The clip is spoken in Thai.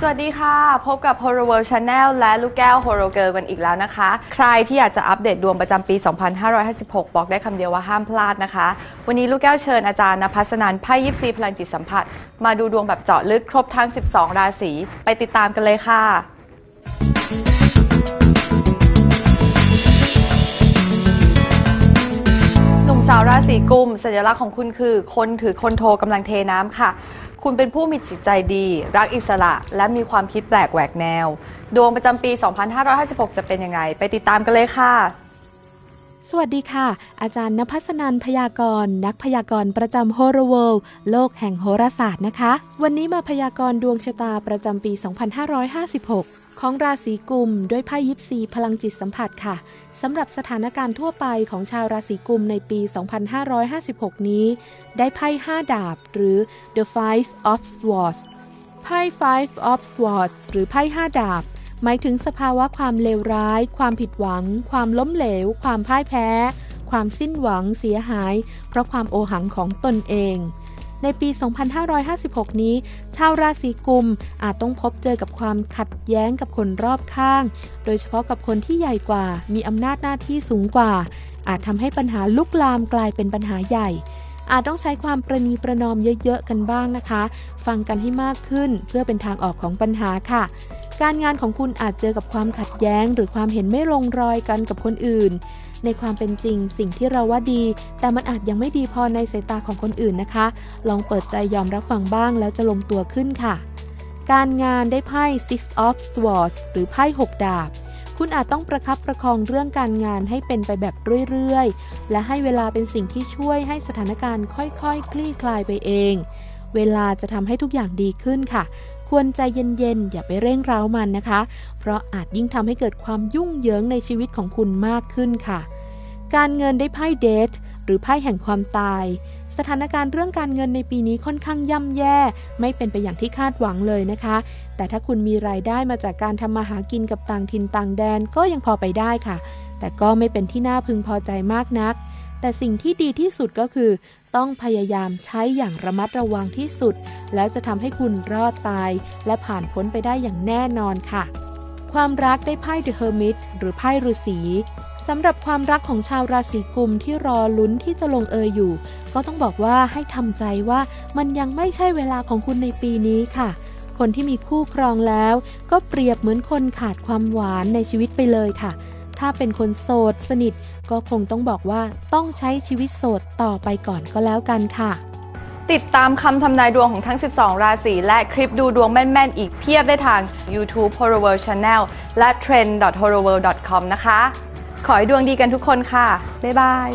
สวัสดีค่ะ พบกับ Horror World Channel และลูกแก้ว Horror Girl กันอีกแล้วนะคะ ใครที่อยากจะอัปเดตดวงประจำปี 2556 บอกได้คำเดียวว่าห้ามพลาดนะคะ วันนี้ลูกแก้วเชิญอาจารย์นภัสนันไพ่ยิปซีพลังจิตสัมผัส มาดูดวงแบบเจาะลึกครบทั้ง 12 ราศี ไปติดตามกันเลยค่ะ สาวราศีกุมสัญลักษณ์ของคุณคือ คนถือคนโทกำลังเทน้ำค่ะ คุณเป็นผู้มีจิตใจดี รักอิสระ และมีความคิดแปลกแหวกแนว ดวงประจำปี 2556 จะเป็นยังไง ไปติดตามกันเลยค่ะ สวัสดีค่ะ อาจารย์นภัสนันพยากรณ์นักพยากรณ์ประจำโฮโรเวิลด์โลกแห่งโหราศาสตร์นะคะ วันนี้มาพยากรณ์ดวงชะตาประจำปี 2556 ของราศีกุมด้วยไพ่ยิปซีพลังจิตสัมผัสค่ะสำหรับสถานการณ์ทั่วไปของชาวราศีกุมในปี 2556 นี้ ได้ไพ่ 5 ดาบ หรือ The Five of Swords ไพ่ Five of Swords หรือไพ่5ดาบ หมายถึงสภาวะความเลวร้าย ความผิดหวัง ความล้มเหลว ความพ่ายแพ้ ความสิ้นหวังเสียหาย เพราะความโอหังของตนเอง ในปี 2556 นี้ ชาวราศีกุมอาจต้องพบเจอกับความขัดแย้งกับคนรอบข้าง โดยเฉพาะกับคนที่ใหญ่กว่า มีอำนาจหน้าที่สูงกว่า อาจทำให้ปัญหาลุกลามกลายเป็นปัญหาใหญ่อาจต้องใช้ความประนีประนอมเยอะ ๆ กันบ้างนะคะ ฟังกันให้มากขึ้นเพื่อเป็นทางออกของปัญหาค่ะ การงานของคุณอาจเจอกับความขัดแย้ง หรือความเห็นไม่ลงรอยกันกับคนอื่น ในความเป็นจริงสิ่งที่เราว่าดี แต่มันอาจยังไม่ดีพอในสายตาของคนอื่นนะคะ ลองเปิดใจยอมรับฟังบ้างแล้วจะลงตัวขึ้นค่ะ การงานได้ไพ่ Six of Swords หรือไพ่6ดาบคุณอาจต้องประคับประคองเรื่องการงานให้เป็นไปแบบเรื่อยๆ และให้เวลาเป็นสิ่งที่ช่วยให้สถานการณ์ค่อยๆ คลี่คลายไปเอง เวลาจะทำให้ทุกอย่างดีขึ้นค่ะ ควรใจเย็นๆ อย่าไปเร่งเร้ามันนะคะ เพราะอาจยิ่งทำให้เกิดความยุ่งเหยิงในชีวิตของคุณมากขึ้นค่ะ การเงินได้ไพ่เดทหรือไพ่แห่งความตาย สถานการณ์เรื่องการเงินในปีนี้ค่อนข้างย่ำแย่ ไม่เป็นไปอย่างที่คาดหวังเลยนะคะ แต่ถ้าคุณมีรายได้มาจากการทำมาหากินกับต่างถิ่นต่างแดนก็ยังพอไปได้ค่ะ แต่ก็ไม่เป็นที่น่าพึงพอใจมากนักแต่สิ่งที่ดีที่สุดก็คือ ต้องพยายามใช้อย่างระมัดระวังที่สุด แล้วจะทำให้คุณรอดตาย และผ่านพ้นไปได้อย่างแน่นอนค่ะ ความรักได้ไพ่ The Hermit หรือไพ่ฤาษีสำหรับความรักของชาวราศีกุมที่รอลุ้นที่จะลงเอยอยู่ ก็ต้องบอกว่าให้ทำใจว่ามันยังไม่ใช่เวลาของคุณในปีนี้ค่ะ คนที่มีคู่ครองแล้ว ก็เปรียบเหมือนคนขาดความหวานในชีวิตไปเลยค่ะ ถ้าเป็นคนโสดสนิท ก็คงต้องบอกว่าต้องใช้ชีวิตโสดต่อไปก่อนก็แล้วกันค่ะ ติดตามคำทำนายดวงของทั้ง 12 ราศีและคลิปดูดวงแม่น ๆ อีกเพียบได้ทาง YouTube Horo World Channel และ trend.horrorworld.com นะคะ ขอให้ดวงดีกันทุกคนค่ะ บ๊ายบาย